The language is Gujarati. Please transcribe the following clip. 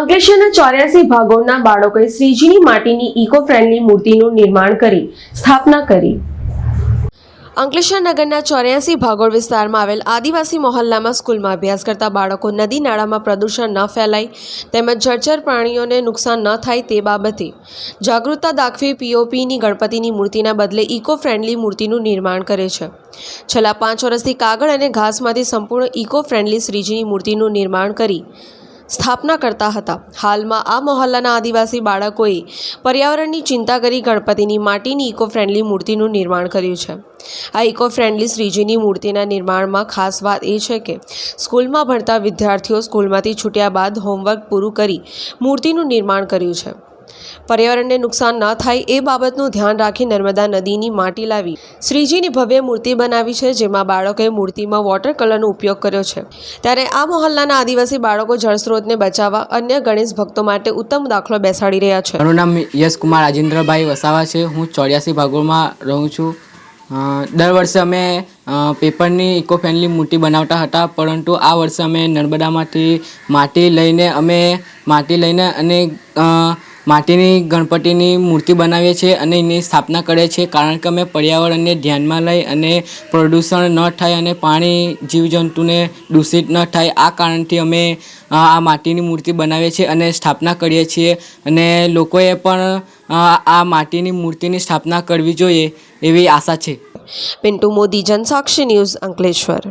અંકલેશ્વરના ચોર્યાસી ભાગોળના બાળકોએ શ્રીજીની માટીની ઇકો ફ્રેન્ડલી મૂર્તિનું નિર્માણ કરી, સ્થાપના કરી. અંકલેશ્વર નગરના ચોર્યાસી ભાગોળ વિસ્તારમાં આવેલ આદિવાસી મહોલ્લામાં સ્કૂલમાં અભ્યાસ કરતા બાળકો નદી નાળામાં પ્રદૂષણ ન ફેલાય તેમજ જળચર પ્રાણીઓને નુકસાન ન થાય તે બાબતે જાગૃતતા દાખવી પીઓપીની ગણપતિની મૂર્તિના બદલે ઇકો ફ્રેન્ડલી મૂર્તિનું નિર્માણ કરે છે. છેલ્લા પાંચ વર્ષથી કાગળ અને ઘાસમાંથી સંપૂર્ણ ઇકો ફ્રેન્ડલી શ્રીજીની મૂર્તિનું નિર્માણ કરી સ્થાપના કરતા હતા. હાલમાં આ મહોલ્લાના આદિવાસી બાળકોએ પર્યાવરણની ચિંતા કરી ગણપતિની માટીની ઇકો ફ્રેન્ડલી મૂર્તિનું નિર્માણ કર્યું છે. આ ઇકો ફ્રેન્ડલી શ્રીજીની મૂર્તિના નિર્માણમાં ખાસ વાત એ છે કે, સ્કૂલમાં ભણતા વિદ્યાર્થીઓ સ્કૂલમાંથી છૂટ્યા બાદ હોમવર્ક પૂરું કરી મૂર્તિનું નિર્માણ કર્યું છે. પર્યાવરણને નુકસાન ન થાય એ બાબતનું ધ્યાન રાખી નર્મદા નદીની માટી લાવી શ્રીજીની ભવ્ય મૂર્તિ બનાવી છે, જેમાં બાળકોએ મૂર્તિમાં વોટર કલરનો ઉપયોગ કર્યો છે. ત્યારે આ મહોલ્લાના આદિવાસી બાળકો જળસ્ત્રોતને બચાવવા અન્ય ગણેશ ભક્તો માટે ઉત્તમ દાખલો બેસાડી રહ્યા છે. મારું નામ યશકુમાર રાજેન્દ્રભાઈ વસાવા છે. હું ચોર્યાસી ભાગોળમાં રહું છું. દર વર્ષે અમે પેપરની ઇકો ફ્રેન્ડલી મૂર્તિ બનાવતા હતા, પરંતુ આ વર્ષે અમે નર્મદામાંથી માટી લઈને, અમે માટી લઈને અને માટીની ગણપતિની મૂર્તિ બનાવીએ છીએ અને એની સ્થાપના કરીએ છીએ. કારણ કે અમે પર્યાવરણને ધ્યાનમાં લઈ અને પ્રદૂષણ ન થાય અને પાણી જીવજંતુને દૂષિત ન થાય, આ કારણથી અમે આ માટીની મૂર્તિ બનાવીએ છીએ અને સ્થાપના કરીએ છીએ. અને લોકોએ પણ આ માટીની મૂર્તિની સ્થાપના કરવી જોઈએ એવી આશા છે. પિન્ટુ મોદી, જનસાક્ષી ન્યૂઝ અંકલેશ્વર.